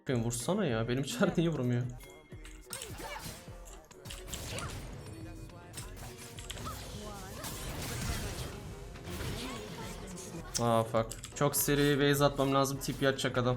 Bakayım vursana ya. Benim çar niye vurmuyor? Aa fuck. Çok seri base atmam lazım. Tip yatacak adam.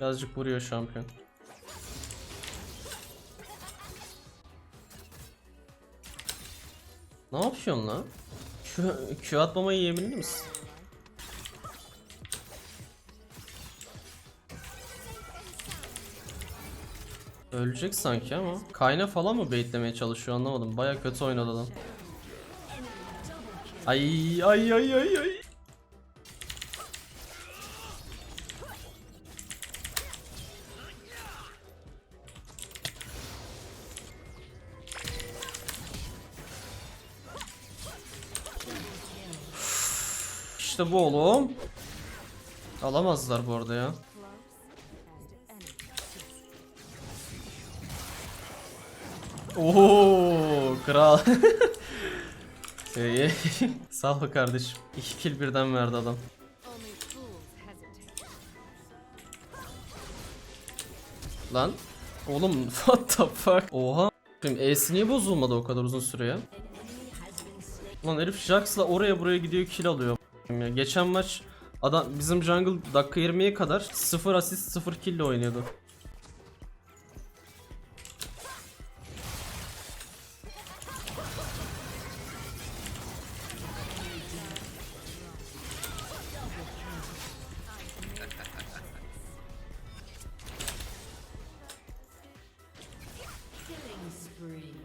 Birazcık vuruyor şampiyon. Ne yapıyorsun lan? Q, Q atmamayı yiyebilir misin? Ölecek sanki ama. Kayna falan mı baitlemeye çalışıyor anlamadım. Baya kötü oynadı adam. Ay ay ay ay ay. İşte bu oğlum. Alamazlar bu arada ya. Oo kral. İyi. Sağ ol kardeşim. İki kill birden verdi adam. Lan. Oğlum what the fuck? Oha. Şimdi E'si niye bozulmadı o kadar uzun süre ya? Lan herif Jax'la oraya buraya gidiyor kill alıyor. Ya. Geçen maç adam bizim jungle dakika 20'ye kadar 0 asist 0 kill ile oynuyordu.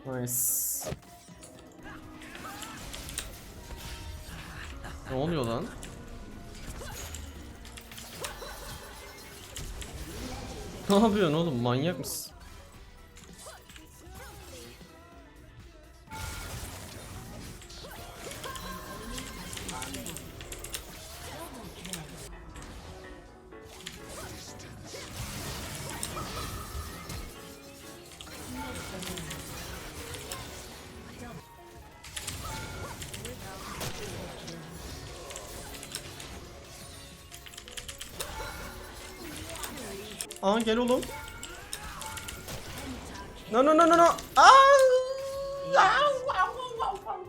Nice. Ne oluyor lan? Ne yapıyorsun oğlum? Manyak mısın? Aa gel oğlum. No no no no no. Aa!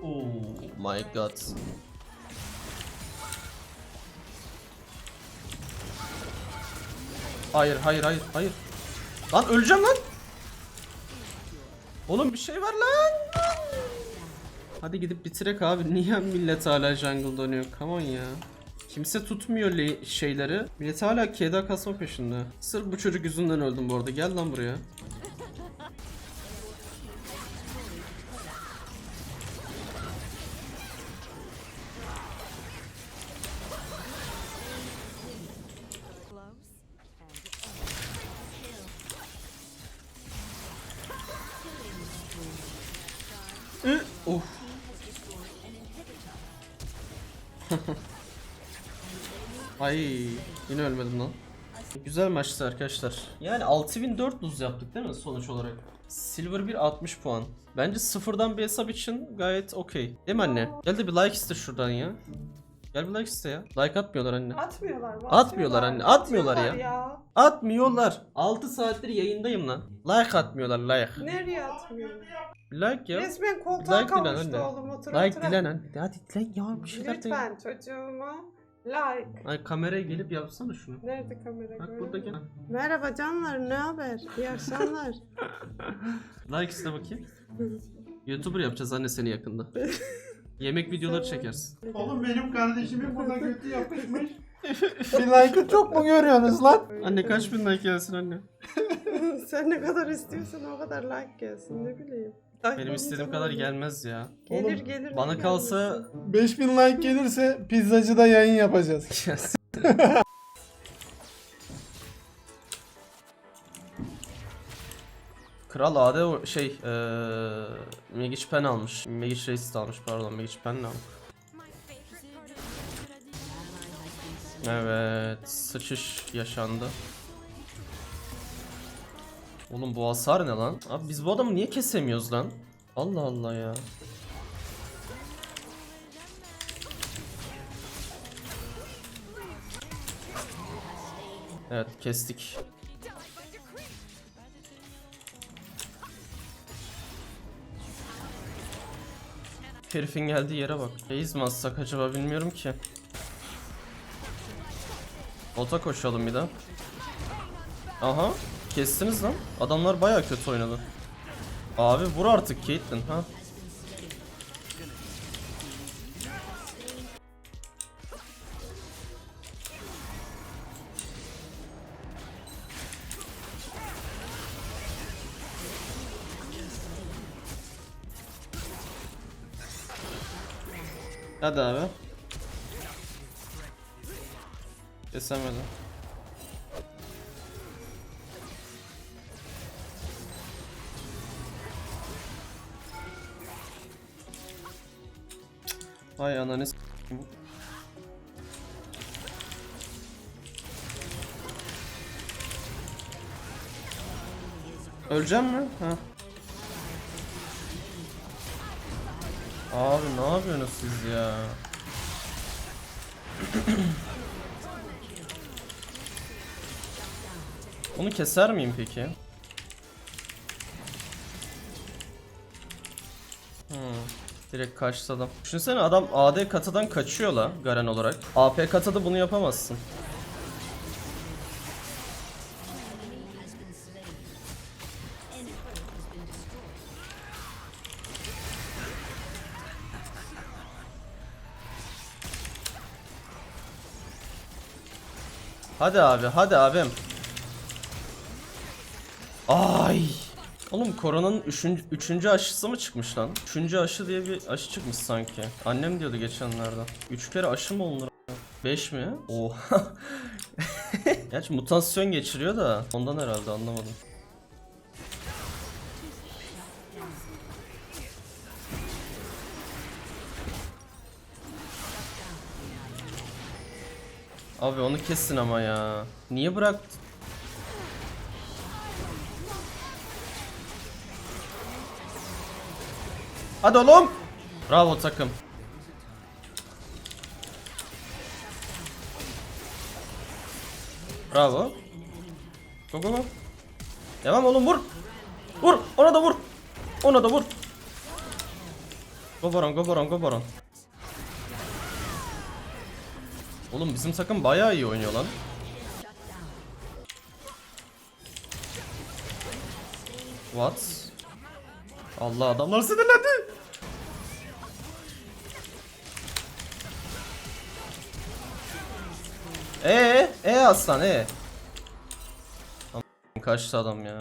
Oh my god. Hayır hayır hayır hayır. Lan öleceğim lan. Oğlum bir şey var lan. Hadi gidip bitirek abi. Niye millet hala jungle dönüyor? Come on ya. Kimse tutmuyor le- şeyleri. Millet hala keda kasma peşinde. Sırf bu çocuk yüzünden öldüm bu arada. Gel lan buraya. Ay yine ölmedim lan. Güzel maçtı arkadaşlar. Yani 6400 yaptık değil mi sonuç olarak? Silver 1 60 puan. Bence sıfırdan bir hesap için gayet okey. Değil mi anne? Gel de bir like iste şuradan ya. Gel bir like iste ya. Like atmıyorlar anne. Atmıyorlar mı? Atmıyorlar anne, atmıyorlar ya. ya. Atmıyorlar. 6 saattir yayındayım lan. Like atmıyorlar like. Nereye atmıyorlar? Like ya. Resmen koltuğa Like anne. oğlum otur Like otur. dilen anne. Hadi dilen ya bir şeyler de. Lütfen çocuğuma like. Ay kameraya gelip yapsana şunu. Nerede kamera? Bak burada gel. Merhaba canlar ne haber? İyi akşamlar. Like iste bakayım. YouTuber yapacağız anne seni yakında. Yemek videoları çekersin. Oğlum benim kardeşimin buna kötü yapışmış. Bir like'ı çok mu görüyorsunuz lan? Anne kaç bin like gelsin anne? Sen ne kadar istiyorsan o kadar like gelsin ne bileyim. Benim istediğim kadar gelmez ya. Gelir Oğlum, gelir. Bana kalsa gelmesin? 5000 like gelirse pizzacıda yayın yapacağız. Kral AD şey eee Magic Pen almış. Magic Reis de almış pardon Magic Pen almış? Evet sıçış yaşandı. Oğlum bu hasar ne lan? Abi biz bu adamı niye kesemiyoruz lan? Allah Allah ya. Evet kestik. Herifin geldiği yere bak. Reis mi atsak acaba bilmiyorum ki. Ota koşalım bir daha. Aha. Kestiniz lan. Adamlar baya kötü oynadı. Abi vur artık Caitlyn ha. Hadi abi. Kesemedim. Vay ananı s- Öleceğim mi? Ha. Abi ne yapıyorsunuz siz ya? Onu keser miyim peki? Hmm. Direkt kaçtı adam. Düşünsene adam AD katadan kaçıyor la Garen olarak. AP katada bunu yapamazsın. Hadi abi, hadi abim. Ay. Oğlum koronanın üçüncü, üçüncü aşısı mı çıkmış lan? Üçüncü aşı diye bir aşı çıkmış sanki. Annem diyordu geçenlerde. Üç kere aşı mı olunur? Beş mi? Oha. Gerçi mutasyon geçiriyor da ondan herhalde anlamadım. Abi onu kessin ama ya. Niye bıraktın? Hadi oğlum. Bravo takım. Bravo. Go go go. Devam oğlum vur. Vur. Ona da vur. Ona da vur. Go Baron, go Baron, go Baron. Oğlum bizim takım bayağı iyi oynuyor lan. What? Allah adamlar sinirlendi. Ee, ee aslan ee. Am- Kaçtı adam ya.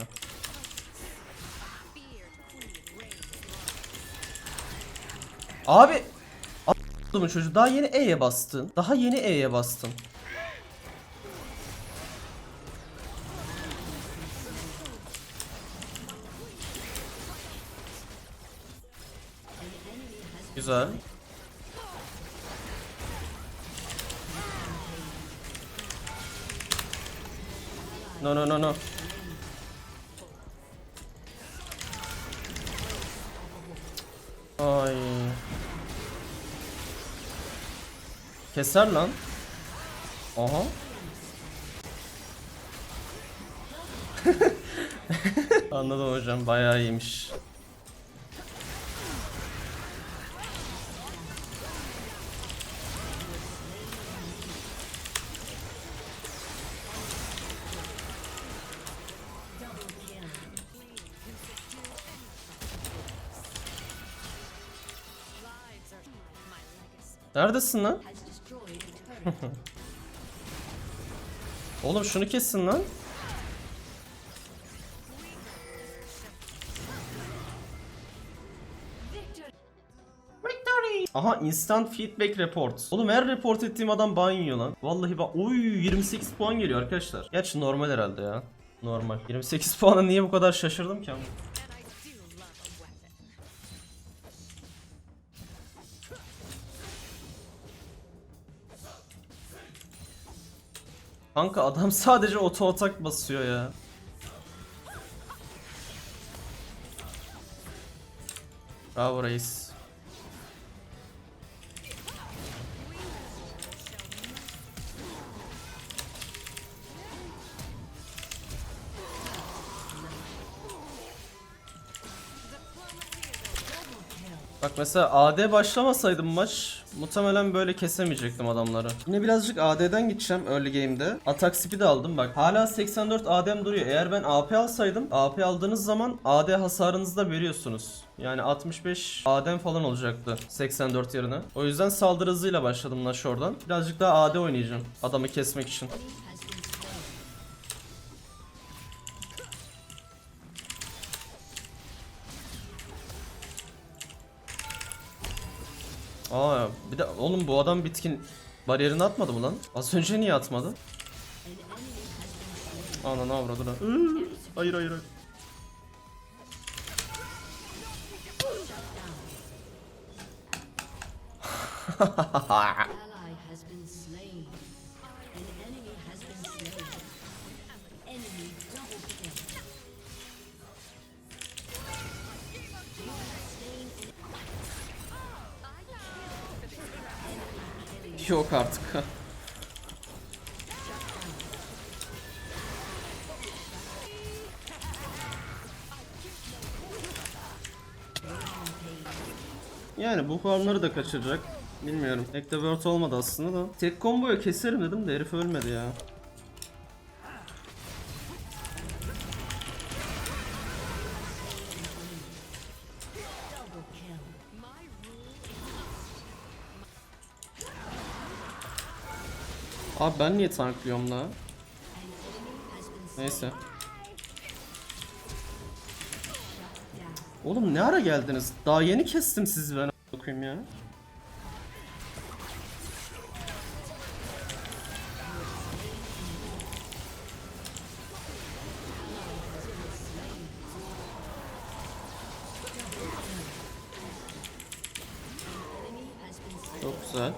Abi a**ımın çocuğu daha yeni E'ye bastın. Daha yeni E'ye bastın. Güzel. No no no no. Ay. Keser lan. Aha. Anladım hocam bayağı iyiymiş. Neredesin lan? Oğlum şunu kessin lan. Aha instant feedback report. Oğlum her report ettiğim adam ban yiyor lan. Vallahi bak oy 28 puan geliyor arkadaşlar. Gerçi normal herhalde ya. Normal. 28 puana niye bu kadar şaşırdım ki ama. Kanka adam sadece oto atak basıyor ya. Bravo reis. Bak mesela AD başlamasaydım maç muhtemelen böyle kesemeyecektim adamları. Yine birazcık AD'den gideceğim early game'de. Atak speed aldım bak. Hala 84 AD'm duruyor. Eğer ben AP alsaydım AP aldığınız zaman AD hasarınızı da veriyorsunuz. Yani 65 AD'm falan olacaktı 84 yerine. O yüzden saldırı hızıyla başladım Nash oradan. Birazcık daha AD oynayacağım adamı kesmek için. Aa bir de oğlum bu adam bitkin bariyerini atmadı mı lan? Az önce niye atmadı? Ananı avradına. Iıı, Hayır hayır hayır. Yok artık. Yani bu farmları da kaçıracak. Bilmiyorum. Ekte olmadı aslında da. Tek komboya keserim dedim de herif ölmedi ya. Abi ben niye tanklıyorum la? Neyse. Oğlum ne ara geldiniz? Daha yeni kestim sizi ben okuyayım ya. Çok güzel.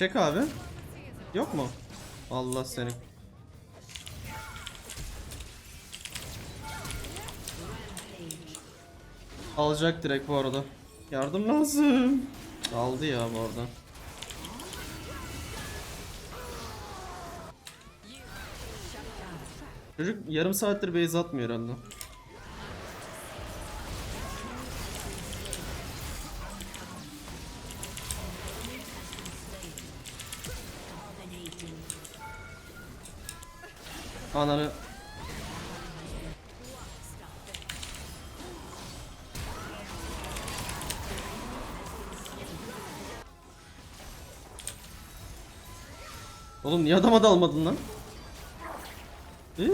Çek abi. Yok mu? Allah seni. Alacak direkt bu arada. Yardım lazım. Aldı ya bu arada. Çocuk yarım saattir base atmıyor herhalde. Ananı Oğlum niye adama dalmadın lan?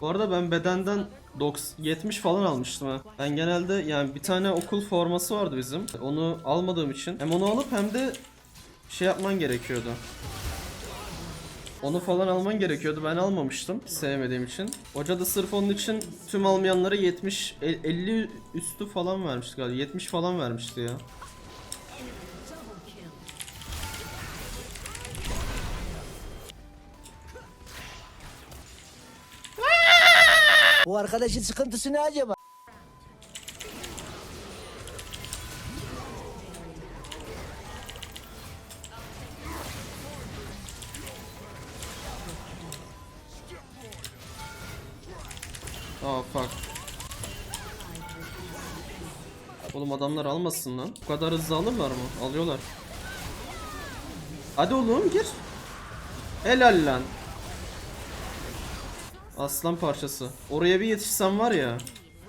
Bu arada ben bedenden 90 70 falan almıştım ha. Ben genelde yani bir tane okul forması vardı bizim. Onu almadığım için hem onu alıp hem de şey yapman gerekiyordu. Onu falan alman gerekiyordu. Ben almamıştım sevmediğim için. Hoca da sırf onun için tüm almayanlara 70 el- 50 üstü falan vermişti galiba. 70 falan vermişti ya. Bu arkadaşın sıkıntısı ne acaba? Oğlum adamlar almasın lan. Bu kadar hızlı alırlar mı? Alıyorlar. Hadi oğlum gir. Helal lan. Aslan parçası. Oraya bir yetişsem var ya.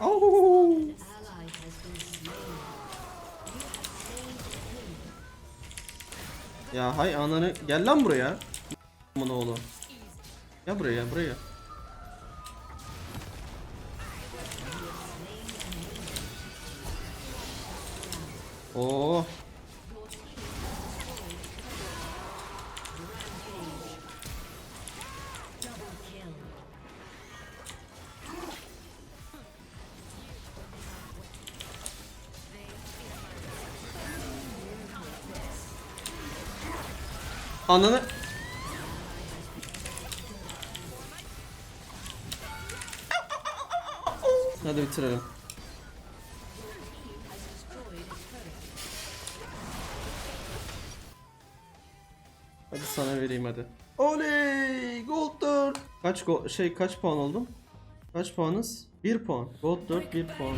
Au! Ya hay ananı gel lan buraya. Aman oğlu. Ya buraya buraya. Oo. Double kill. Ananı. Hadi bitirelim. Hadi sana vereyim hadi. Oley! Gold 4. Kaç go şey kaç puan oldum? Kaç puanız? 1 puan. Gold 4 1 puan.